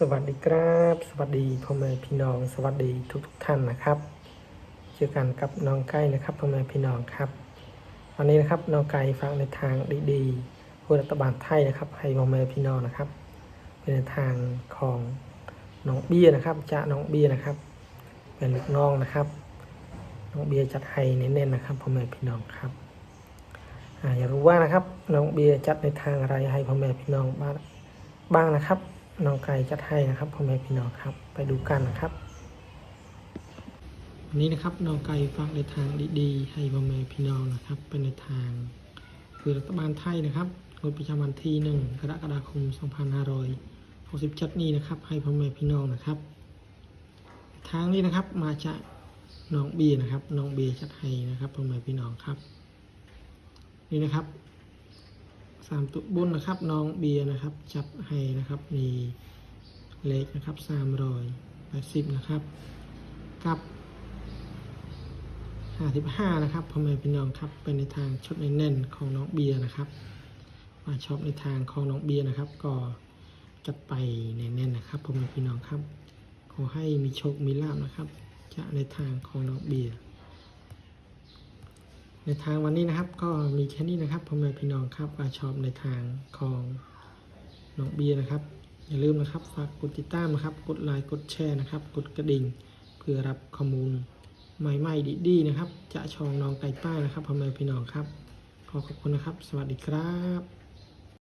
สวัสดีครับ สวัสดีพ่อแม่พี่น้อง สวัสดีทุกทุกท่านนะครับเจอกันกับน้องไก่นะครับพ่อแม่พี่น้องครับ วันนี้นะครับน้องไก่ฟังในทางดีๆผู้รัฐบาลไทยนะครับ ให้พ่อแม่พี่น้องนะครับ เป็นทางของน้องเบี้ยนะครับจะน้องเบี้ยนะครับ เป็นลูกน้องนะครับน้องเบียร์จัดให้เน้นๆนะครับพ่อแม่พี่น้องครับอ่าอยากรู้ว่านะครับน้องเบียร์จัดในทางอะไรให้พ่อแม่พี่น้องบ้างบ้างนะครับ น้องไก่จัดให้นะครับพ่อแม่พี่น้องครับ ไปดูกันนะครับวันนี้นะครับน้องไก่ฝากในทางดีๆ ให้พ่อแม่พี่น้องนะครับ เป็นในทาง คือรัฐบาลไทยนะครับงวดประจำวันที่หนึ่งกรกฎาคม 2567 นี้นะครับ ให้พ่อแม่พี่น้องนะครับ ทางนี้นะครับมาจากน้องบีนะครับน้องบีจัดให้นะครับพ่อแม่พี่น้องครับ นี่นะครับามตัวบนนะครับน้องเบียร์นะครับ จับให้นะครับมีเลขนะครับสามรอยแปดสิบนะครับกับห้าสิบห้านะครับพ่อแม่พี่น้องครับเป็นในทางชุดแน่นของน้องเบียร์นะครับมาชอบในทางของน้องเบียร์นะครับ ก็จัดไปแน่นๆนะครับพ่อแม่พี่น้องครับ ขอให้มีโชคมีลาบนะครับ จะในทางของน้องเบียร์ ในทางวันนี้นะครับ ก็มีแค่นี้นะครับพ่อแม่พี่น้องครับว่าชอบในทางของน้องเบียร์นะครับ อย่าลืมนะครับฝากกดติดตามนะครับ กดไลค์กดแชร์นะครับ กดกระดิ่ง เพื่อรับข้อมูลใหม่ๆดีๆนะครับ จะช่องน้องไก่ป้านะครับพ่อแม่พี่น้องครับ ขอขอบคุณนะครับ สวัสดีครับ